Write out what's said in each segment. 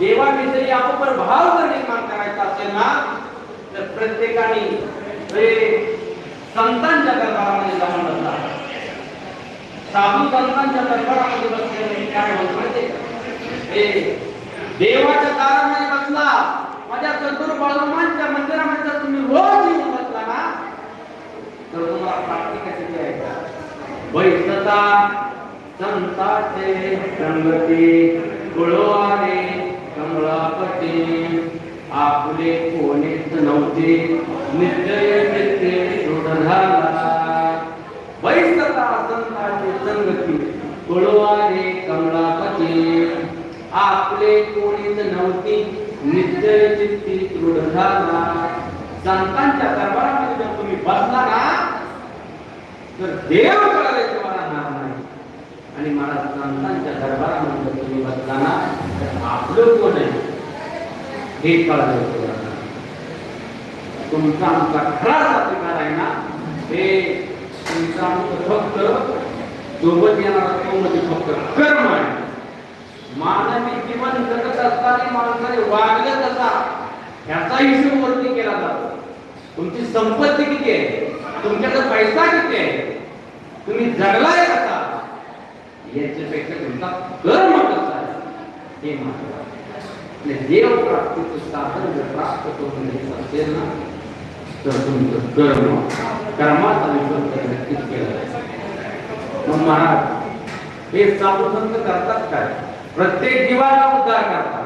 देवाविषयी आपण भाव जर निर्माण करायचा असेल ना तर प्रत्येकाने संतांच्या दरबारामध्ये जाऊन बसला. साधू संतांच्या दरबारामध्ये बसले काय म्हणतो माहितीये हे देवाच्या दारामध्ये बसला माझ्या सद्गुरू बाळूमांच्या मंदिरामध्ये जर तुम्ही रोज येऊन बसला ना तर तुम्हाला प्राप्ती कशी आहे का संताचे संगती गुळवारे कमळापती आपले कोणीच नव्हते. निश्चय नित्य झाला वैसता संताचे संगती आपले कोणीच नव्हती. निश्चय चित्ती दृढ झाला संतांच्या दरबारामध्ये जर तुम्ही बसला ना तर देव कळले आणि मला संतांच्या दरबारामध्ये तुम्ही बसताना तर आपलं कोण आहे? हे कळलं तुम्हाला. तुमचा आमचा खरा अधिकार आहे ना? हे तुमचा आमचं फक्त सोबत येणारा तो म्हणजे फक्त कर्म आहे. मानवी जीवन जगत असताना माणसाने वागलं तसा ह्याचा हिशोब वरती केला जातो. तुमची संपत्ती किती आहे? तुमच्याकडे पैसा किती आहे? तुम्ही जगलाय कसा? याच्यापेक्षा तुमचा कर्म कसा आहे. हे महत्वाचं देव प्राप्तीचं साधन जर प्राप्त करून घ्यायचं असेल ना तर तुमचं कर्म कर्माचा विश्वास नक्कीच केला जायचं मग महाराज हे साधू संत करतात काय? प्रत्येक जीवाला उद्धार करतात.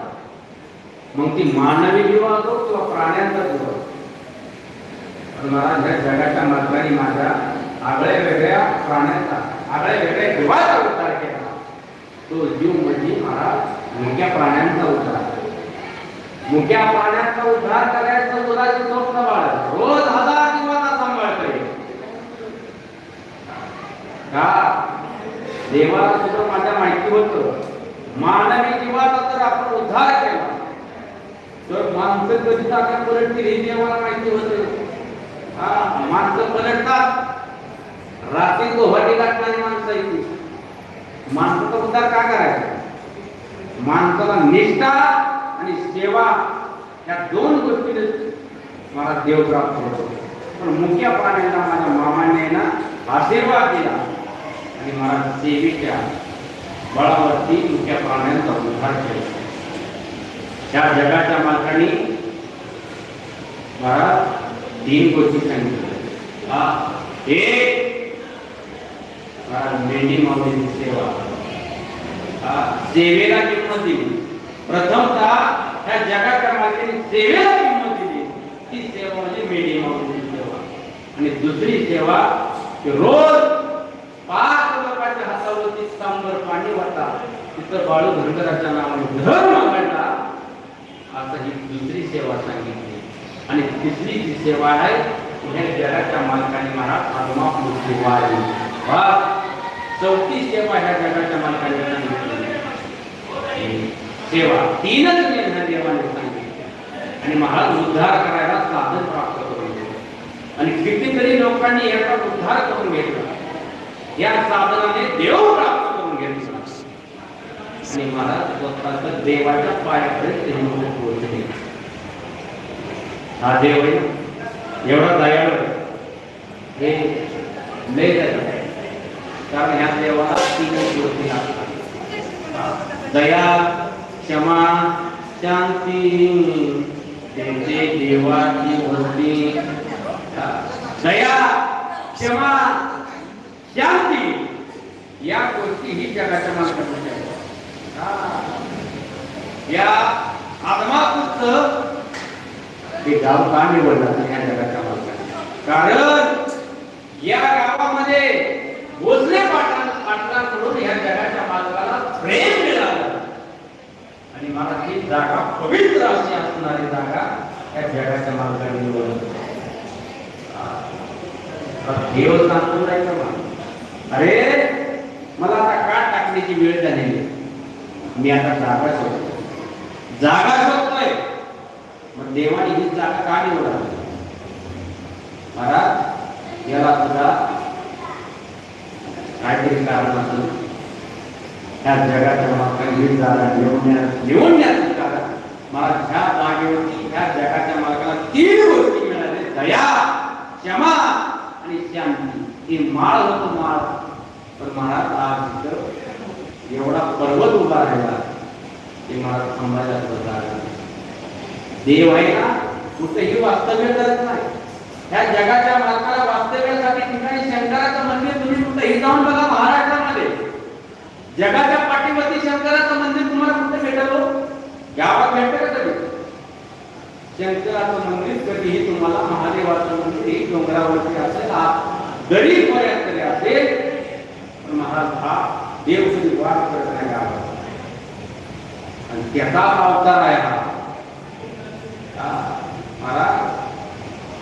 मग ती मानवी जीव असो किंवा प्राण्यांचा जीव असो. पण महाराज ह्या जगाच्या मार्गाने माझ्या आगळ्या वेगळ्या प्राण्यांचा आगळ्या वेगळ्या जीवाचा उद्धार केला. तो जीव म्हणजे महाराज मोठ्या प्राण्यांचा उद्धार मोठ्या प्राण्यांचा उद्धार करायचं सुद्धा स्वप्न बाळ रोज हजार जीवाचा सांभाळ करेल का? देवाला सुद्धा माझ्या माहिती होत. मानवी जीवाचा तर आपण उद्धार केला. तर माणसं कधी जागा पलटतील हे देवाला माहिती होते. हा माणसं पलटतात. रात्री गोहाटी लागणारी माणसाचा उद्धार का करायचा? माणसाला निष्ठा आणि सेवा या दोन गोष्टीने मला देव प्राप्त होतो. पण मुख्य प्राण्यांना माझ्या मामाने ना आशीर्वाद दिला आणि मला सेवेच्या बळावरती मुख्या प्राण्यांचा उद्धार केला. त्या जगाच्या मालकाने मला तीन गोष्टी सांगितल्या. एक मेंढी माऊलीची सेवा हा सेवेला किंमत दिली. प्रथमतः ह्या जगाच्या सेवेला किंमत दिली. ती सेवा म्हणजे मेंढी माऊलीची सेवा. आणि दुसरी सेवा की रोज पाच लोकांच्या हातावरती स्तंभर पाणी वाटा. तिथं बाळू धनगराच्या नावाने धर मागायला. असं ही दुसरी सेवा सांगितली. आणि तिसरी जी सेवा आहे ह्या जगाच्या मालकाने मला परमात्म मृत्यू वाढली वा चौथी सेवा ह्या जगाच्या मालकाने सांगितली. सेवा तीनच नियम ह्या देवाने सांगितले. आणि महाराज उद्धार करायला साधन प्राप्त करून दिले आणि कितीतरी लोकांनी याचा उद्धार करून घेतला. या साधनाने देव प्राप्त करून घेतला. आणि महाराज स्वतःच देवाच्या पायापर्यंत हे पोहोचले. हा देव एवढा दयाळू हे लय कारण ह्या देवाला तीन गोष्टी लागतात दया क्षमा शांती त्यांचे देवाची मूर्ती. दया क्षमा शांती या गोष्टी ही जगाच्या मालकाच्या आहेत. या आत्मापुस्त हे गाव का निवडलं या जगाच्या मालकाने कारण या गावामध्ये भोसले पाटला पाटलांकडून या जगाच्या मालकाला प्रेम मिळालं. आणि मला ती जागा पवित्र अशी असणारी जागा या जगाच्या मालकाने निवडली. देव सांगतो नाही का अरे मला आता का टाकण्याची वेळ झालेली मी आता जागा शोधतो जागा शोधतोय. मग देवाने ही जागा का निवडावी? महाराज याला सुद्धा काहीतरी कारण असेल त्या जगाच्या मागच्या ही जागा निवडण्यात निवडण्याचं कारण मला ह्या जागेवरती ह्या जगाच्या मालकाला तीन गोष्टी मिळाल्या दया क्षमा आणि शांती. ते माळ होतो माळ. पण महाराज आज इथं एवढा पर्वत उभा राहिला ते मला थांबायला सुद्धा देव आहे ना कुठेही वास्तव्य करत नाही. ह्या जगाच्या मालकाला वास्तव्यासाठी ठिकाणी शंकराचं मंदिर तुम्ही कुठेही जाऊन बघा महाराष्ट्रामध्ये. जगाच्या पाठीवरती शंकराचं मंदिर तुम्हाला कुठे भेटल? हो? गावात भेटतं का कधी? शंकराचं मंदिर कधीही तुम्हाला महादेवाचं मंदिर एक डोंगरावरती असेल आत पर्यंत तरी असेल. पण महाराज हा देव कधी वाट करत नाही गावात. आणि त्याचा अवतार आहे हा. महाराज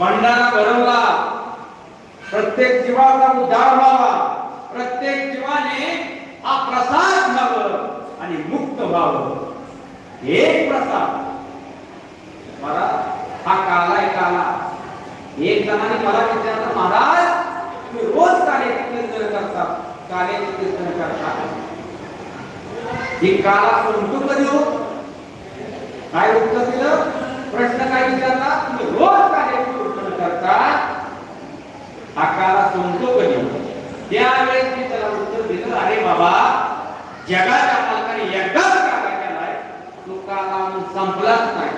भंडारा भरवला. प्रत्येक जीवाचा उद्धार व्हावा. प्रत्येक जीवाने हा प्रसाद घ्यावं आणि मुक्त व्हावं. एक प्रसाद. मला हा काला आहे काला. एक जणांनी मला विचारलं महाराज तुम्ही रोज काले कीर्तन करतात. काले कीर्तन करता ही काला कोणतो कधी हो काय उत्तर दिलं? प्रश्न काय विचारला? तुम्ही रोज काल्याचे कीर्तन आकारा हा काला कोणतो कधी त्यावेळेस मी त्याला उत्तर दिलं अरे बाबा जगाच्या मालकाने एकदाच काला केलाय. तो काला संपलाच नाही.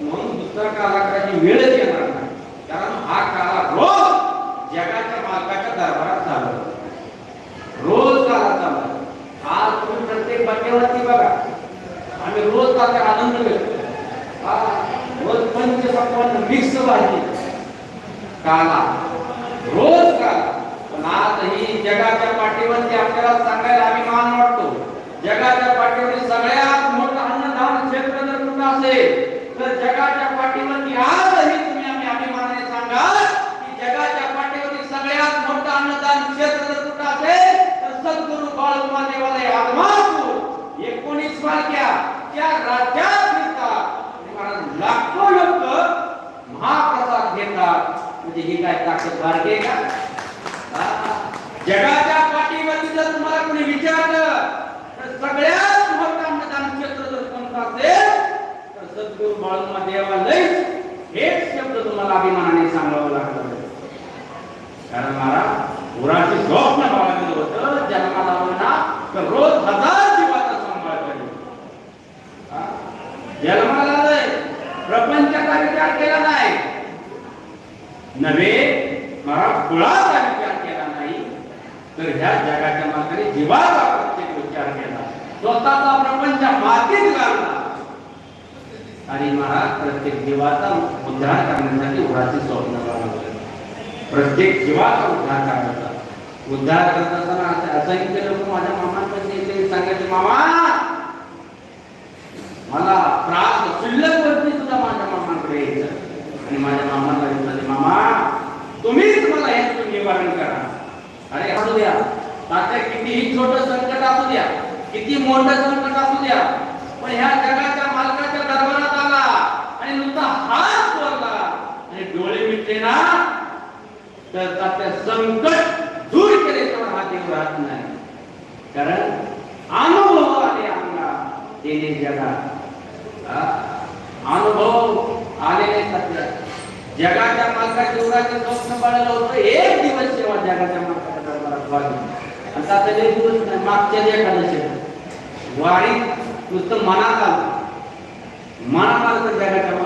म्हणून दुसरा काला करायची वेळच येणार नाही. कारण हा काला रोज जगाच्या मालकाच्या दरबारात चालू रोज काला चालू आज तुम्ही प्रत्येक बंदेवरती बघा. आम्ही रोज त्याचा आनंद घेतो. हा, रोज पंचपक्वान मिक्स भाजी काला. रोज काला पण आजही जगाच्या पाठीवरती आपल्याला सांगायला आम्ही मान वाटतो. जगाच्या पाठीवरती सगळ्यात मोठं अन्नधान क्षेत्र जर कुठं असेल तर जगाच्या पाठीवरती आजही तुम्ही आम्ही अभिमानाने सांगा की जगाच्या पाठीवरती सगळ्यात मोठं अन्नदान क्षेत्र जर कुठं असेल तर सद्गुरु बाळकुमार देवालय आदमापूर. एकोणीस पालख्या त्या राज्यात फिरतात. लाखो लोक महाप्रसाद घेतात. म्हणजे ही काय ताकद बारकी का? जगाच्या पाठीवरती जर तुम्हाला कोणी विचारलं तर सगळ्यात मोठं अन्नदान क्षेत्र जर कोणतं असेल तर सद्गुरु बाळूमा देवालय हेच शब्द तुम्हाला अभिमानाने सांगावं लागतं कारण मला गुराची स्वप्न बाळगलं होतं जन्माला आलं ना तर रोज हजार जीवाचा सांभाळ करेल हा? जन्माला आलंय प्रपंचाचा विचार केला नाही नव्हे मला कुळाचा विचार केला नाही तर ह्या जगाच्या मालकाने जीवाचा प्रत्येक विचार केला स्वतःचा प्रपंच मातीत घालला आणि महाराज प्रत्येक जीवाचा उद्धार करण्यासाठी उराचे स्वप्न बाळगलं प्रत्येक जीवाचा उद्धार करायचा उद्धार करत असताना असंही केलं लोक माझ्या मामांपाशी येते सांगायचे मामा मला त्रास शिल्लक वरती सुद्धा माझ्या मामांकडे यायचं. आणि माझ्या मामाला विचारले मामा तुम्हीच मला याचं निवारण करा. अरे असू द्या. तात्या कितीही छोट संकट असू द्या किती मोठं संकट असू द्या पण ह्या जगाच्या मालकाच्या दरबारात आला आणि नुसता हात वरला आणि डोळे मिटले ना संकट दूर केल्याशिवाय हा देव कारण, अनुभव आले जगात अनुभव जगाच्या स्वप्न पाळलं होतं एक दिवस सेवा जगाच्या मालकाच्या मागच्या नुसतं मनात आलं मनात आलं तर जगाच्या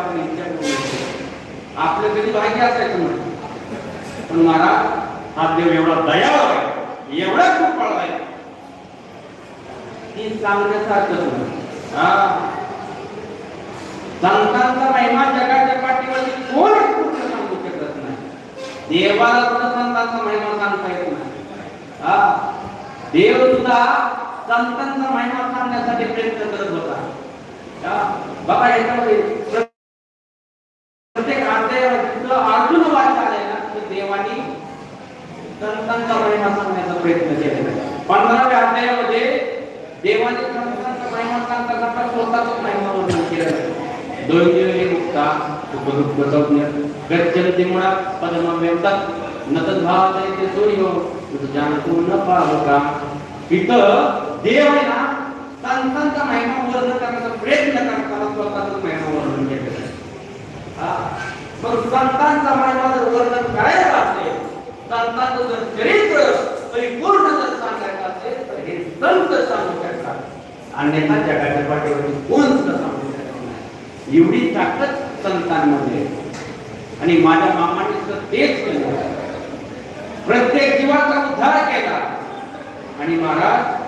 आपलं कधी भाग्य असायचं म्हणून पण महाराज हा देव एवढा दयाळू आहे एवढा कृपाळू आहे. ती सांगण्यासारखं. हा. संतांचा महिमा जगाच्या पाठीवरती कोण कुठं सांगू शकत नाही. देवाला सुद्धा संतांचा महिमा सांगता येत नाही. हा. देव सुद्धा संतांचा महिमा सांगण्यासाठी प्रयत्न करत होता. बघा याच्यामध्ये प्रत्येक अध्यायात अर्जुन वाच आलाय ना तर देवानी संतांचा महिमा सांगण्याचा प्रयत्न केलेला आहे. पंधराव्या अध्यायामध्ये देवाने संतांचा महिमा सांगता सांगता स्वतःचा महिमा वर्णन केलेला आहे. दोन्ही मुक्ता उपलब्ध तज्ञ गच्छन्ति मुळा पदम व्यवतात नतद्भाव ते सूर्यो तुझं जाणतो न पाहता इथं देव आहे ना संतांचा महिमा वर्णन करण्याचा प्रयत्न करताना स्वतःचा महिमा वर्णन केलेला आहे. हा. संतांचा महिमा जर वर्णन करायचं असेल कर्मात जर चरित्र परिपूर्ण जर सांगायचं असेल तर हे संत सांगू शकतात. अन्यथा जगाच्या पाठीवरती कोण सांगू शकत नाही. एवढी ताकद संतांमध्ये. आणि माझ्या मामाने तर तेच केलं. प्रत्येक जीवाचा उद्धार केला. आणि महाराज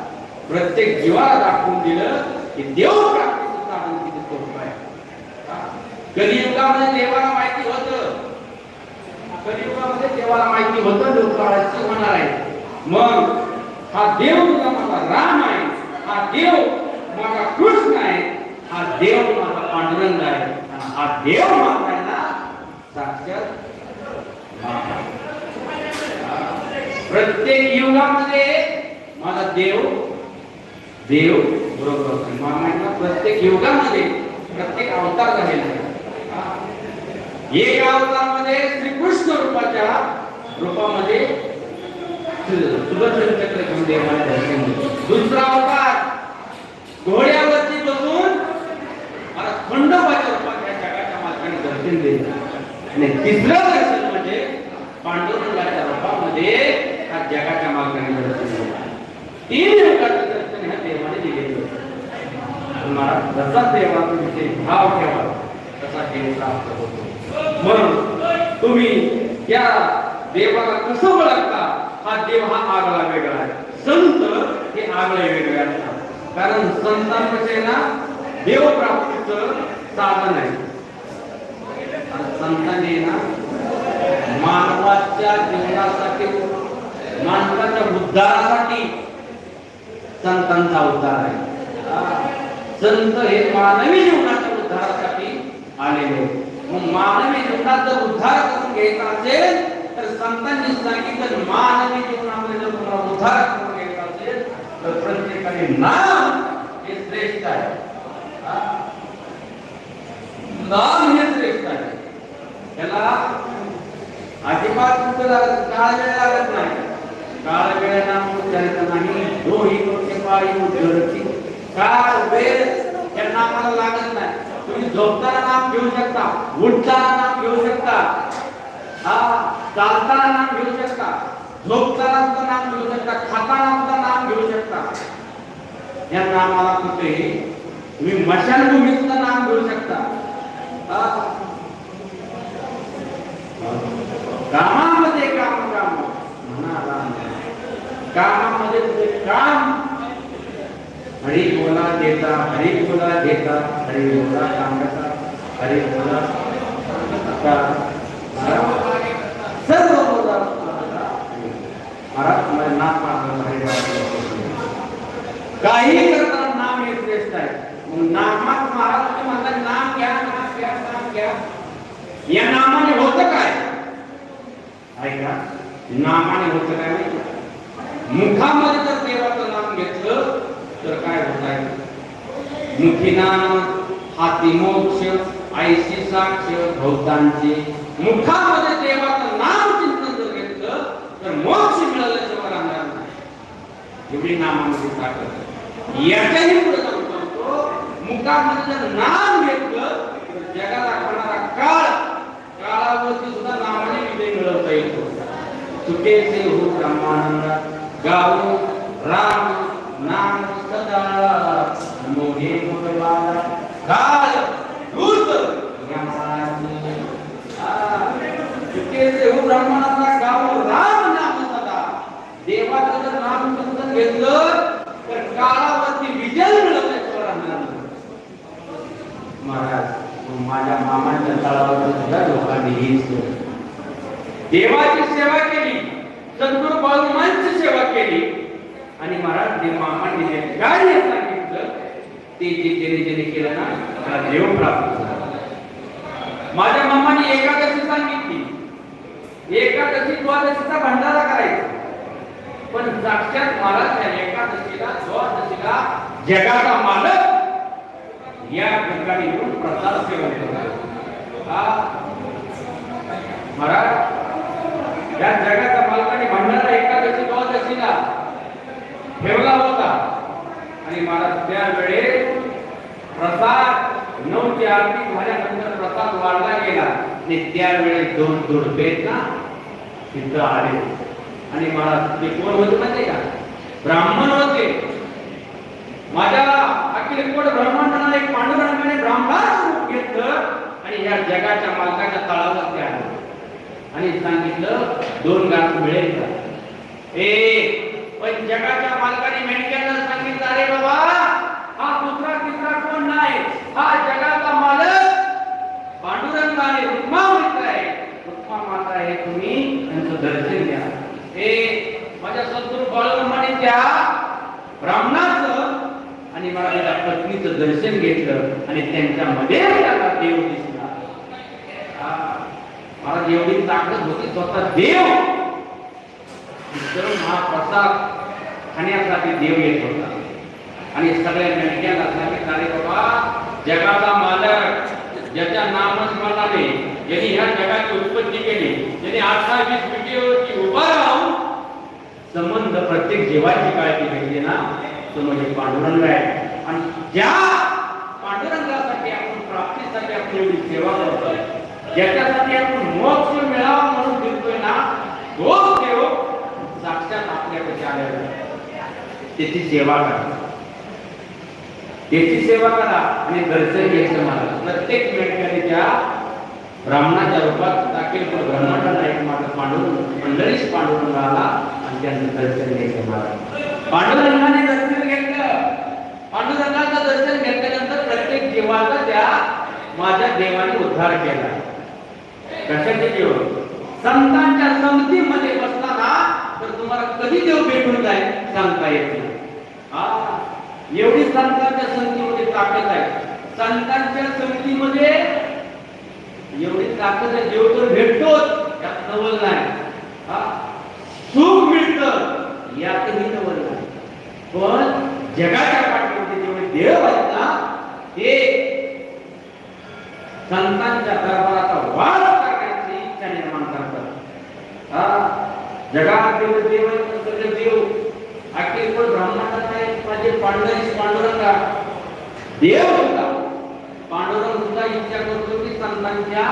प्रत्येक जीवाला दाखवून दिलं की देव प्राप्तीचं साधन किती सोपं आहे कलियुगामध्ये देवाला माहिती होतं. कलियुगामध्ये देवाला माहिती होतं लोक होणार आहे. मग हा देव तुझा माझा राम आहे हा देव माझा कृष्ण आहे हा देव माझा पांडुरंग आहे. हा देव माझा आहे ना साक्षात प्रत्येक युगामध्ये माझा देव देव बरोबर. मला माहिती प्रत्येक युगामध्ये प्रत्येक अवतार झालेला आहे. एक अवतारामध्ये श्रीकृष्ण रूपाच्या रूपामध्ये सुदर्शन चक्र घेऊन देवाला दर्शन दुसरा अवतार घोड्यावरती बसून मला खंडोबाच्या रूपात या जगाच्या मालकाने दर्शन दिले आणि तिसरं दर्शन म्हणजे पांडुरंगाच्या रूपामध्ये हा जगाच्या मालकाने दर्शन दिले तीन युगाचं दर्शन ह्या देवाने दिलेलं होतं. तुम्हाला जसा देवाचा विषय भाव ठेवा तसा देव प्राप्त होतो. म्हणून तुम्ही या देवाला कसं ओळखता? हा देव हा आगळा वेगळा आहे. संत हे आगळे वेगळे असतात. कारण संतांपाशी ना देव साधन आहे. संतांनी ना मानवाच्या जीवनासाठी मानवाच्या उद्धारासाठी संतांचा उद्धार आहे. संत हे मानवी जीवनाच्या उद्धारासाठी आलेले आहेत. मग मानवी जीवनात जर उद्धार करून घ्यायचा असेल तर संतांनी सांगितलं मानवी जीवनामध्ये जर तुम्हाला उद्धार करून घ्यायचा असेल तर प्रत्येकाने नाम हे श्रेष्ठ आहे. नाम हे श्रेष्ठ आहे त्याला अजिबात काळ वेळ लागत नाही काळ वेळ नाम उच्चारित नाही दोही उद्धरती काळ वेळ या नामाला लागत नाही तुम्ही झोपताना नाम घेऊ शकता उठताना नाम घेऊ शकता. हा चालताना नाम घेऊ शकता. झोपताना सुद्धा नाम घेऊ शकता खाताना सुद्धा नाम घेऊ शकता. या नामाला कुठेही तुम्ही मशानभूमी सुद्धा नाम घेऊ शकता. कामामध्ये काम काम. म्हणा कामामध्ये तुझे काम हरी बोला देता हरी बोला देता हरी बोला सांगता हरी बोला सांगता. सर्व बोला महाराज तुम्हाला नाम पाहतो हरी काही करताना नाम हे श्रेष्ठ आहे. मग नामात महाराज तुम्ही म्हणता नाम घ्या नाम घ्या नाम घ्या. या नामाने होतं काय? ऐका नामाने होतं काय मुखामध्ये जर देवाचं नाम घेतलं तर काय होत आहे मुखी नाम हाती मोक्ष आईशी साक्ष भौतांचे मुखामध्ये देवाचं नाम चिंतन जर घेतलं तर मोक्ष मिळाल्याशिवाय राहणार नाही. एवढी नामामध्ये ताकद याच्याही पुढे जाऊन सांगतो मुखामध्ये जर नाम घेतलं तर जगाला होणारा काळ काळावरती सुद्धा नामाने विजय मिळवता येतो. चुकेचे हो ब्रह्मानंद गाऊ राम नाम जर नाम तर माझ्या मामाच्या तळावर सुद्धा लोकांनी हीच देवाची सेवा केली. सद्गुरु बाळूमांची सेवा केली. आणि महाराज देव मामांनी जे कार्य सांगितलं ते जे जेणे जेणे केलं ना मला देव प्राप्त झाला. माझ्या मामाने एकादशी सांगितली. एकादशी द्वादशीचा भंडारा करायचा. पण साक्षात महाराज त्या एकादशीला द्वादशीला जगाचा मालक या ठिकाणी येऊन प्रसाद सेवन करतात महाराज या जगात मालकाने भंडारा एकादशी द्वादशीला ठेवला होता. आणि महाराज त्यावेळेस प्रसाद नऊची आरती झाल्यानंतर प्रसाद वाढला गेला. आणि त्यावेळेस दोन दुर्बे ना तिथं आले. आणि महाराज ते कोण होते माहिती का? ब्राह्मण होते. माझ्या अखिल कोट ब्रह्मांडाला एक पांडुरंगाने ब्राह्मणाचं रूप घेतलं. आणि या जगाच्या मालकाच्या तळावर ते आले. आणि सांगितलं दोन गाठ मिळेल का? एक पण जगाच्या मालकाने मेंढक्यांना सांगितलं अरे बाबा हा दुसरा तिसरा कोण नाही? हा जगाचा मालक पांडुरंग आहे रुक्मा मित्र आहे. रुक्मा माता आहे तुम्ही त्यांचं दर्शन घ्या. हे माझ्या सद्गुरू बाळूमाने त्या ब्राह्मणाचं आणि मला त्याच्या पत्नीचं दर्शन घेतलं आणि त्यांच्यामध्ये त्याला देव दिसला. मला एवढी ताकद होती स्वतः देव. महाप्रसाद खाण्यासाठी देव येत होता आणि सगळ्या मेंढक्याला सांगितलं अरे बाबा जगाचा मालक ज्याच्या नामस्मरणाने यांनी ह्या जगाची उत्पत्ती केली ज्यांनी वीस पिढीवरती उभा राहून संबंध प्रत्येक जीवाची काळजी घेतली ना तो म्हणजे पांडुरंग आहे आणि ज्या पांडुरंगासाठी आपण प्राप्तीसाठी आपण एवढी सेवा करतोय ज्याच्यासाठी आपण मोक्ष मिळावा म्हणून फिरतोय ना तोच देव साक्षात आपल्याकडे आलेला आहे. त्याची सेवा करा. त्याची सेवा करा आणि दर्शन घ्यायचं मला. प्रत्येक मेंढकाने ब्राह्मणाच्या रूपात दाखल करून ब्रह्मांडाला एक मात्र पांडुरंग मंडळीच पांडुरंग आला आणि त्यांचं दर्शन घ्यायचं मला. पांडुरंगाने दर्शन घेतलं. पांडुरंगाचं दर्शन घेतल्यानंतर प्रत्येक जीवाचा त्या माझ्या देवाने उद्धार केला. कशाचे देव? संतांच्या संगतीमध्ये बसताना तर तुम्हाला कधी देव भेटून जाईल? सांगता येत हा? एवढी संतांच्या संगतीमध्ये ताकद आहे. संतांच्या संगतीमध्ये एवढी ताकद आहे देव तर भेटतोच त्यात नवल नाही. हा? सुख मिळत यातही नवल नाही. पण जगाच्या पाठीमध्ये जेवढे देव आहेत ना ते संतांच्या दरबाराचा वाद करण्याची इच्छा निर्माण करतात. हा? जगात जेवढे देव आहेत ना, सगळे देव अखेर पण ब्रह्मांडात आहे माझे पांडुरंग. देव सुद्धा पांडुरंग सुद्धा इच्छा करतो की संतांच्या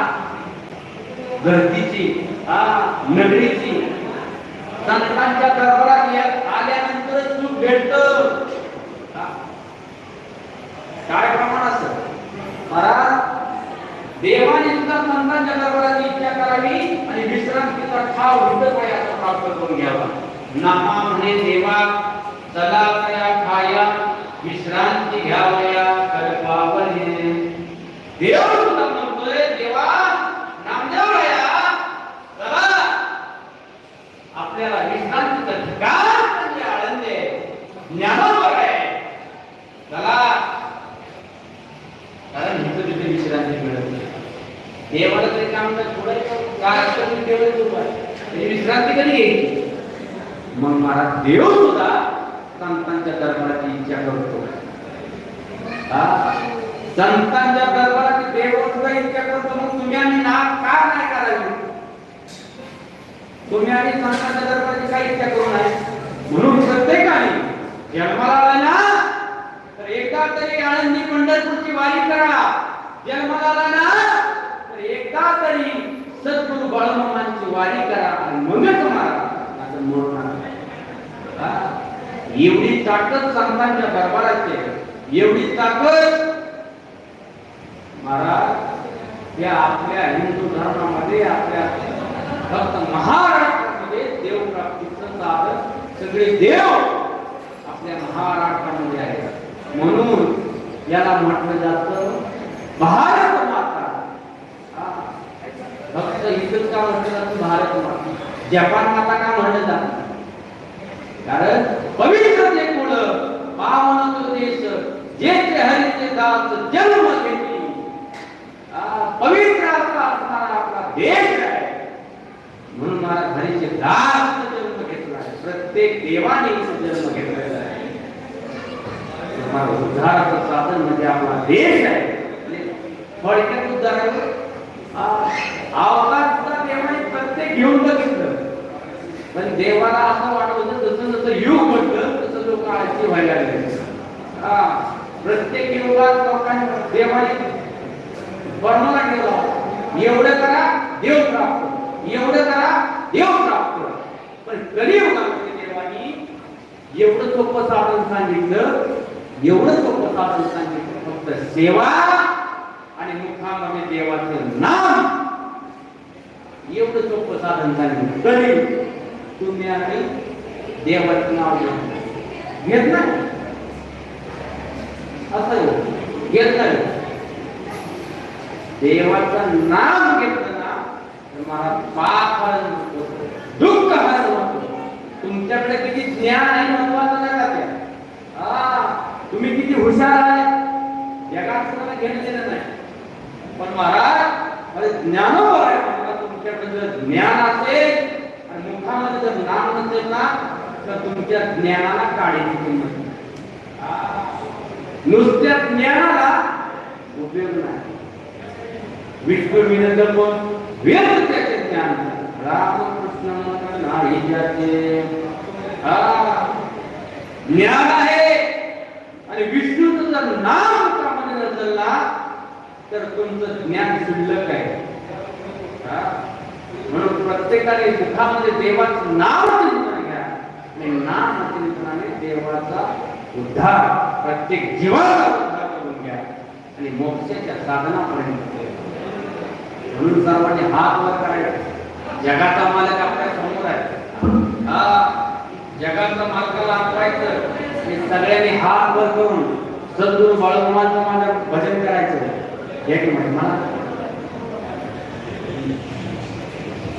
गर्दीची नगरीची. संतांच्या दरबारात आल्यानंतर सुख भेटत. काय प्रमाण असं महाराज देवाने सुद्धा संतांच्या दरबाराची इच्छा करावी आणि विश्रांतीचा ठाव हृदयाचा प्राप्त करून घ्यावा. नामा म्हणे देवा. चला कया खाया विश्रांती घ्यावया कल्पावने देव सुद्धा म्हणतोय देवा नामदेवराया चला. आपल्याला विश्रांतीचं ठिकाण म्हणजे आहे. चला. कारण तिथे विश्रांती मिळत नाही. देवाला तरी काम तर थोडं काय देवाला विश्रांती कधी येईल मग मला देव सुद्धा संतांच्या दरबाराची इच्छा करतो. संतांच्या दरबाराची देव सुद्धा इच्छा करतो. मग तुम्ही आणि ना का नाही करावी तुम्ही आणि संतांच्या दरबाराची काय इच्छा करू नये? म्हणून प्रत्येकाने जन्माला आला ना? तर एकदा तरी आनंदी पंढरपूरची वारी करा. जन्माला आला ना? तर एकदा तरी सद्गुरु बाळमामांची वारी करा आणि मगच मारा असं म्हणणार हा? एवढी ताकद संतांच्या दरबाराची एवढी ताकद? महाराज या आपल्या हिंदू धर्मामध्ये आपल्या फक्त महाराष्ट्रामध्ये देव प्राप्तीचं साधन सगळे देव आपल्या महाराष्ट्रामध्ये आहेत. म्हणून याला म्हटलं जात भारत माता. फक्त इथं का म्हटलं जातं? भारत माता. जपान माता का म्हटलं जातं? कारण पवित्र ते कुळ पावन तो देश जे ते हरीचे दास जन्म घेतली. पवित्र असा असणारा आपला देश आहे. म्हणून मला हरीचे दास जन्म घेतला आहे. प्रत्येक देवाने जन्म घेतलेला आहे. उद्धाराचं साधन म्हणजे आपला देश आहे. फळ उद्धार आ, अवतार सुद्धा देवाने प्रत्येक घेऊन बघितलं. पण देवाला असं वाटत होतं जसं जसं युग म्हटलं तसं लोक आळशी व्हायला लागले. हा प्रत्येक युगात लोकांनी देवाने वर्णना केला एवढं करा देव प्राप्त. एवढं करा देव प्राप्त. पण कलियुगामध्ये देवानी एवढं सोपं साधन सांगितलं एवढं सोपं साधन सांगितलं. फक्त सेवा आणि मुखामध्ये देवाचं नाम. एवढं सोपं साधन सांगितलं. तरी तुम्ही आणि देवाचं नाव घेत घेत नाही? असं घेत नाही. देवाचं नाव घेतलं ना तर मला पाप हरण होतो दुःख हरण होतो तुमच्याकडे किती ज्ञान आहे महत्वाचं नाही का ते हा तुम्ही किती हुशार आहे. जगात तुम्हाला घेणं देणं नाही. पण महाराज अरे आहे. तुमच्याकडे जर ज्ञान असेल मुखामध्ये जर नाम नसेल ना तर तुमच्या ज्ञानाला काढायची किंमत हा. नुसत्या ज्ञानाला उपयोग नाही. विश्व पण वेद त्याचे ज्ञान रामकृष्ण नाही ज्याचे ज्ञान आहे. आणि विष्णूचं जर नाम कामाने नसेल ना तर तुमचं ज्ञान शिल्लक आहे. म्हणून प्रत्येकाने मुखामध्ये देवाचं नाव चिंतन घ्या. आणि नाम चिंतनाने देवाचा उद्धार प्रत्येक जीवाचा उद्धार करून घ्या. आणि मोक्षाच्या साधनापर्यंत म्हणून सर्वांनी हात वर करायचा जगाचा मालक आपल्यासमोर आहे. हा जगाचा मालकाला आपवायचं आणि सगळ्यांनी हात वर करून सद्गुरु बाळूमाचं माझं भजन करायचं. या की माहिती मला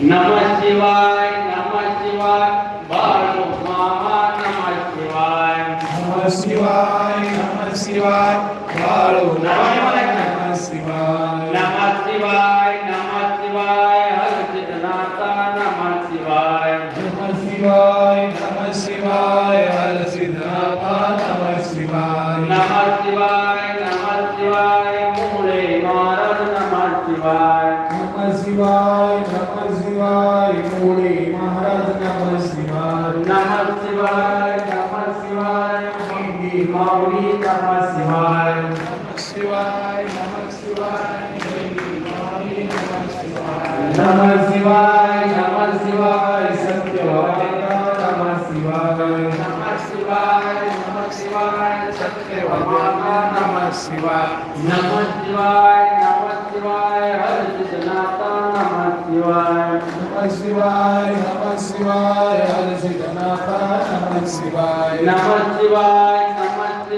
नमः शिवाय नमः शिवाय बाळू मामा नमः शिवाय। नमः शिवाय नमः शिवाय बाळू नमः शिवाय। माऊली नमः शिवाय शिवाय नमः शिवाय मोडी नमः शिवाय नमः शिवाय नमः नमः शिवाय नमः शिवाय नमः शिवाय सत्यवादा नमः शिवाय नमः शिवाय नमः शिवाय हरचितनाथा नमः शिवाय नमः शिवाय नमः शिवाय हर सिद्धनाथा नमः शिवाय नमः शिवाय.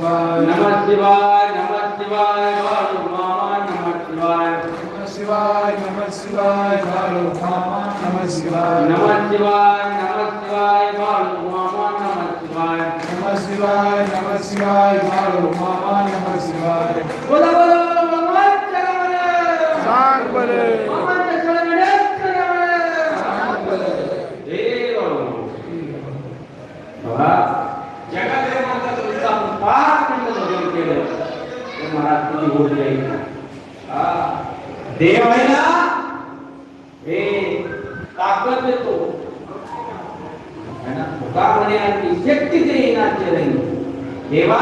नमः शिवाय नमः शिवाय नमः शिवाय बाळू मामा नमः शिवाय नमः शिवाय नमः शिवाय बाळू मामा नमः शिवाय नमः शिवाय नमः शिवाय बाळू मामा नमः शिवाय नमः शिवाय नम शिवाय काळू मामा नम शिवाय बोला बोला मामाच्या नावानं. सांग बरे मामाच्या चरणाच्या नावानं. सांग बरे देव. बघा, जगातल्या माणसाचं नुसतं आपण पाच मिनिटं भजन केलं तर महाराज किती देव आहे ना? हे ताकद देतो. है ना? तुका म्हणे आणि शक्ती देईना चरणी देवा